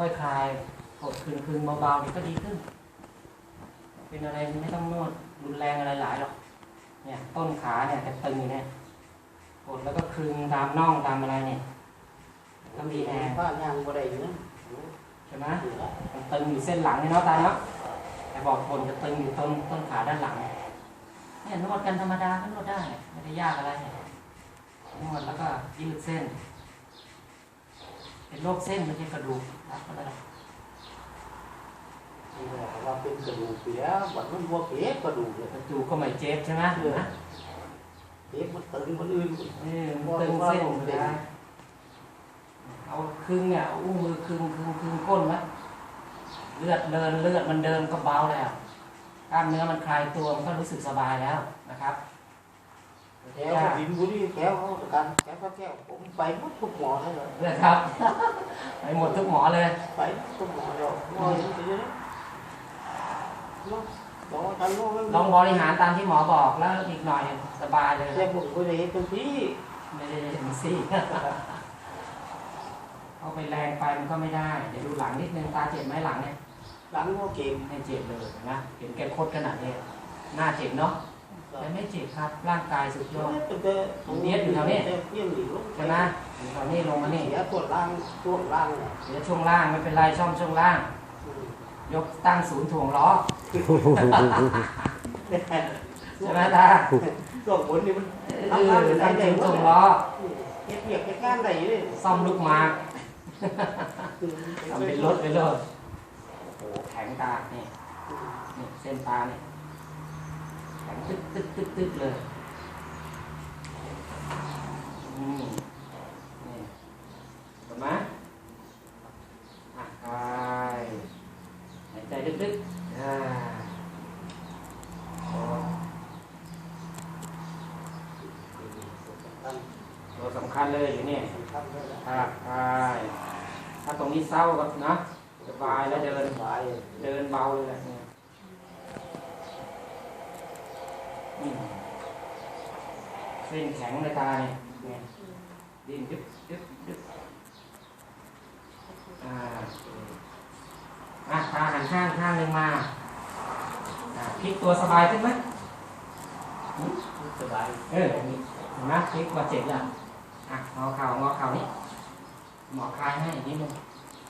ค่อยๆคลายกดคึงคึงๆเบาๆเดี๋ยวก็ดีขึ้น เป็นอะไรไม่ต้องนวดรุนแรงอะไรหลายหรอกเนี่ยต้นขาเนี่ยจะตึงอยู่เนี่ยกดแล้วก็คึงตามน่องตามอะไรเนี่ยก็มีแอร์ผ้ายางบ่ได้อยู่นะใช่ไหมมันตึงอยู่เส้นหลังเนี่ยเนาะตาเนาะแต่บอกคนจะตึงอยู่ต้นต้นขาด้านหลังเนี่ยนวดกันธรรมดาก็นวดได้ไม่ได้ยากอะไรเนี่ยนวดแล้วก็ยืดเส้น เป็นโรคเส้นไม่ใช่กระดูกครับก็ได้ที่บอกว่าเป็นกระดูกเสียบัดมันบ่เก็บกระดูกเลยกระดูกก็ไม่เจ็บใช่ไหมนะเก็บมันตึงมันอื่นเออมันตึงเส้นอยู่ได้เอาครึ่งเนี่ยเอาอุ้งมือครึ่งครึ่งครึ่งก้นไว้เลือดเดินเลือดมันเดินก็เบาแล้วกล้ามเนื้อมันคลายตัวมันก็รู้สึกสบายแล้วนะครับ แถวดินบุรีแถวกันแถวพระแก้วผมไปหมดทุกหมอเลยนะครับ ไปหมดทุกหมอเลย ไปทุกหมอแล้วหมอยังสิเลยเนาะบอกว่ากันโลกลองบริหารตามที่หมอบอกแล้วอีกหน่อยสบายเลยแต่ผมก็ได้เห็นตรงที่ไม่ได้เห็นซี่เอาไปแรงไปมันก็ไม่ได้ เดี๋ยวดูหลังนิดนึงตาเจ็บไหมหลังเนี่ยหลังก็เก็บไม่เจ็บเลยนะเห็นแกโคตรขนาดนี้หน้าเจ็บเนาะ แต่ไม่เจ็บครับ ร่างกายสุดยอดตั้งแต่เพี้ยนหลีลงใช่ไหมตอนนี้ลงมานี่เสียตัวล่างตัวล่างเนี่ยเดี๋ยวช่วงล่างไม่เป็นไรช่องช่วงล่าง ยกตั้งศูนย์ถ่วงล้อใช่ไหมตาตัวบนนี่มันเออตั้งศูนย์ถ่วงล้อเก็บเปียกเก็บงานได้เลยซ่อมลูกหมากทำเป็นรถไปเลยโอ้โหแข็งตานี่นี่เส้นตาเนี่ยแข็ง ตึ๊ดตึ๊ดตึ๊ดตึ๊ดเลยอืมนี่เห็นไหมอะคลายหายใจลึกๆอ่าโอ้ตัวสำคัญเลยอยู่นี่ครับใช่ถ้าตรงนี้เศร้าก็นะสบายแล้วเดินสายเดินเบาเลยแหละเนี่ยอืม เส้นแข็งในตาเนี่ยเนี่ยดิ้นยึบยึบยึบอ่าอะตาหันข้างข้างหนึ่งมาอ่าพลิกตัวสบายขึ้นไหมสบาย เออเห็นไหมพลิกมาเจ็บยังอะงอเข่างอเข่านี่หมอคลายให้อีกนิดนึง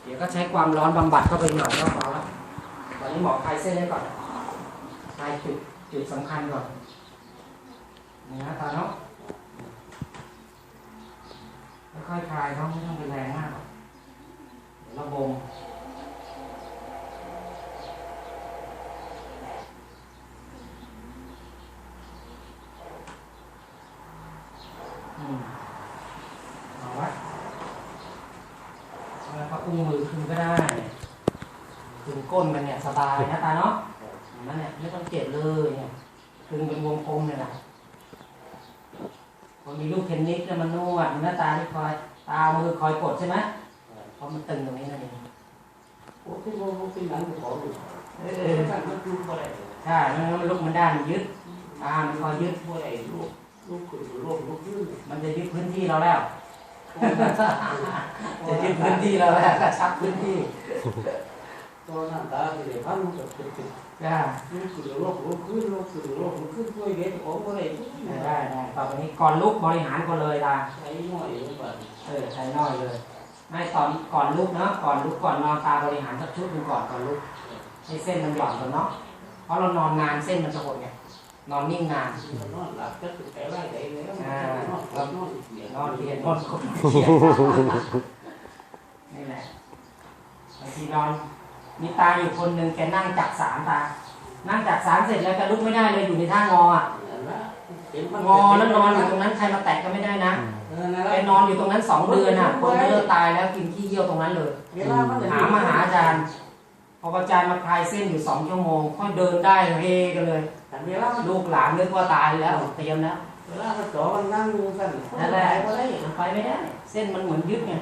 เดี๋ยวก็ใช้ความร้อนบำบัดเข้าไปหน่อยก็พอแล้วตอนนี้หมอคลายเส้นให้ก่อนคลายจุดจุดสำคัญก่อนนี่นะตาเนาะ ค่อยๆคลายเขาไม่ต้องเป็นแรงมากหรอกเดี๋ยวระบมอืมเอาวะแล้วก็อุ้งมือขึ้นก็ได้ถึงก้นมันเนี่ยสบายนะตาเนาะเห็นไหมเนี่ยไม่ต้องเจ็บเลยเนี่ยคึงเป็นวงกลมเลยนะ พอมีลูกเทนนิสแล้วมันนวดหน้าตาที่คอยตามือคอยกดใช่ไหมเพราะมันตึงตรงนี้นั่นเองโอ้ที่ว่าที่หลังขออยู่เออออท่านมันดูบ่ได้ใช่มันลุกมันด้านมันยึดตามันคอยยึดบ่ได้ลูกลูกคือลูกลูกยืนมันจะยึดพื้นที่เราแล้วจะยึดพื้นที่เราแล้วกระชับพื้นที่ ตอนนั้นตาที่ได้พันกับเป็นจ้าลูกคือลูกลูกคือลูกคือลูกลูกคือช่วยเด็กของบ่ได้ได้ได้ได้ต่อไปนี้ก่อนลุกบริหารก็เลยตาใช้หน่อยลงไปเออใช้น้อยเลยไม่ตอนก่อนลุกเนาะก่อนลุกก่อนนอนตาบริหารสักชุดหนึ่งก่อนก่อนลุกให้เส้นมันหย่อนก่อนเนาะเพราะเรานอนนานเส้นมันจะหดไงนอนนิ่งนานนอนหลับก็ถึงแต่ไรได้แล้วนอนนอนเสียนอนเรียนนอนคบเขียนนี่แหละบางทีนอน มีตาอยู่คนหนึ่งแกนั่งจักสามตา นั่งจักสามเสร็จแล้วแกลุกไม่ได้เลยอยู่ในท่างออะงอแล้วนอนอยู่ตรงนั้นใครมาแตะก็ไม่ได้นะแกนอนอยู่ตรงนั้นสองเดือนอะคนก็เลิกตายแล้วกินขี้เยี่ยวตรงนั้นเลยเวลามันหามาหาอาจารย์พออาจารย์มาคลายเส้นอยู่สองชั่วโมงค่อยเดินได้เฮกันเลยเวลามันลูกหลานนึกว่าตายแล้วเตรียมแล้วเวลามันจ่อมันนั่งอยู่สั่นนั่นแหละมันไปไม่ได้ เส้นมันเหมือนยึดไง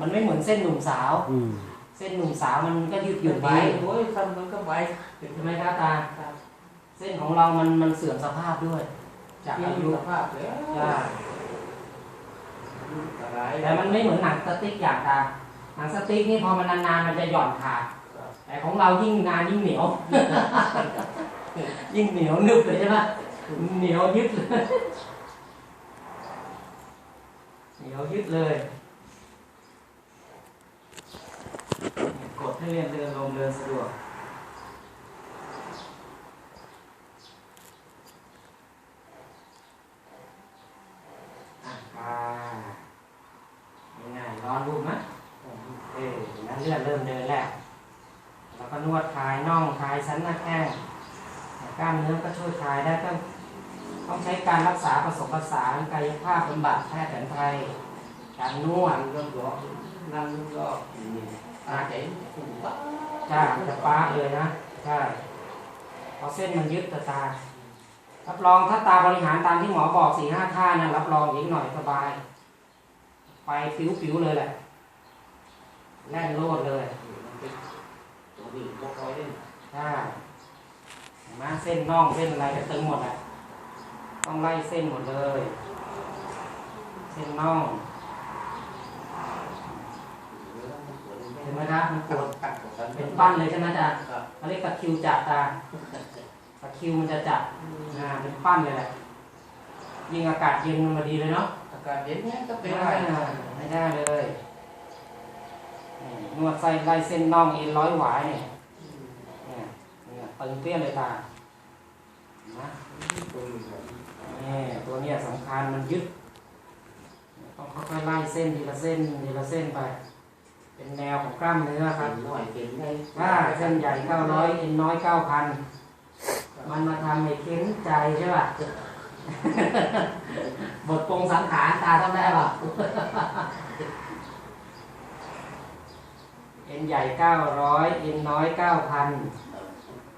มันไม่เหมือนเส้นหนุ่มสาวอืมเส้นหนุ่มสาวมันก็ยืดหหยุยุ่ดนไปดีโอ้ยทำมันก็ไปใช่ไหมครับตาเส้นของเรามันมันเสื่อมสภาพด้วย จากยัอางอยุยู่สภาพแล้วใช่อะไรแต่มันไม่เหมือนหนังสติ๊กอย่างตาหนังสติ๊กนี่พอมันนานๆมันจะหย่อนขาดแต่ของเรายิ่งนานยิ่งเหนียว ยิ่งเหนียวนึบเลยใช่ไหมเหนียวยึดเลยเหนียวยึดเลย กด ให้เรียนเดินลงเดินสะดวกอะอ่ายังไงร้อนรูปไหมเออนั้นเลื่อดเริ่มเดินแล้วแล้วก็นวดคลายน่องคลายสันหน้าแข้งกล้ามเนื้อก็ช่วยคลายได้ต้องต้องใช้การรักษาผสมผสานกายภาพบำบัดแพทย์แผนไทยการนวด ăn rơm gõ ăn rơm gõ à chảy cùng quá จ้าจะป้าเลยนะใช่เพอเส้นมันยึดตาตารับรองถ้าตาบริหารตามที่หมอบอกสี่ห้าท่านะรับรองอีกหน่อยสบาย ไปผิวๆเลยแหละแล่นโลดเลย tụi mình có coi đấy ใช่เห็นไหมเส้นน่องเส้นอะไรก็ตึงหมดอะต้องไล่เส้นหมดเลย เส้นน่อง เห็นไหมครับมันปวด cắt của tấn เป็นปั้นเลยใช่ไหมจ๊ะครับเขาเรียกตะคริวจัดตาตะคริวมันจะจัดอ่าเป็นปั้นเลยแหละยิ่งอากาศเย็นมันมาดีเลยเนาะ cả đến nhé các ไม่ bên ได้ này ไม่ได้เลยนี่นวดไส้ไล่เส้นน่องเอ็นร้อยหวายเนี่ยเนี่ยเนี่ยตึงเปี้ยเลยตาเห็นไหมนี่ตัวเนี้ยสำคัญมันยึดต้องค่อยๆไล่เส้นทีละเส้นทีละเส้นไป เป็นแนวของกล้ามเนื้อครับ Tiền ngoài tiền đây ถ้าเส้นใหญ่เก้าร้อยเอ็นน้อยเก้าพันมันมาทำให้เค้นใจใช่ป่ะบทปรงสังขารตาทำได้ป่ะเอ็นใหญ่เก้าร้อยเอ็นน้อยเก้าพัน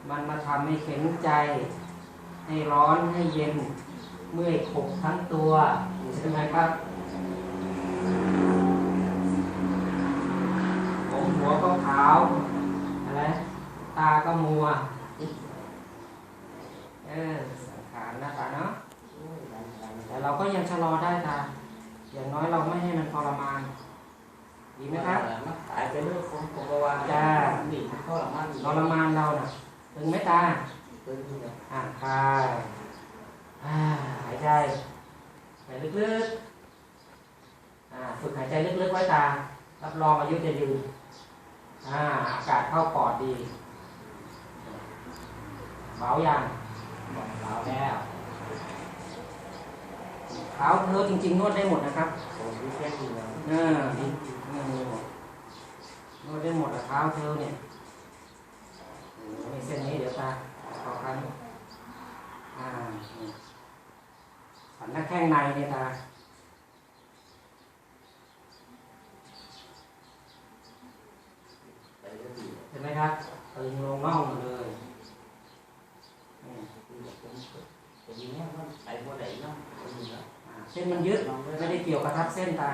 มันมาทำให้เข็นใจ ให้ร้อนให้เย็นเมื่อยขบทั้งตัวใช่ไหมครับ ผม หัวก็ขาวอะไรตาก็มัวเออสังขารนะตาเนาะแต่เราก็ยังชะลอได้ตาอย่างน้อยเราไม่ให้มันทรมานดีไหมครับ nó tại cái nước không có qua Chà. đi có làm ăn ทรมานเราน่ะตึงไหมตาตึงเลยอ่าคลายอ่าหายใจหายลึกๆอ่าฝึกหายใจลึกๆไว้ตา รับรองอายุจะยืน อ่าอากาศเข้าปอดดีเบายังเบาแล้วเท้าเธอจริง ๆ นวดได้หมดนะครับ còn cái cái gì là เออดีเออนวดได้หมดอะเท้าเธอเนี่ยนี่เส้นนี้เดี๋ยวตาขอครั้งอ่าสันหน้าแข้งในเนี่ยตา tại cái gì เห็นไหมครับตึงลงน่องหมดเลยนี่ tại vì nhá nó tại qua đẩy nó cái gì đó อ่าเส้นมันยึดไม่ได้เกี่ยวกับทับเส้นตา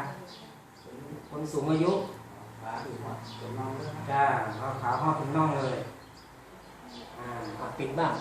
คนสูงอายุ phá được mà cái non đó จ้าเอาขาห้อถึงน่องเลยอ่าเอาปิดบ้าง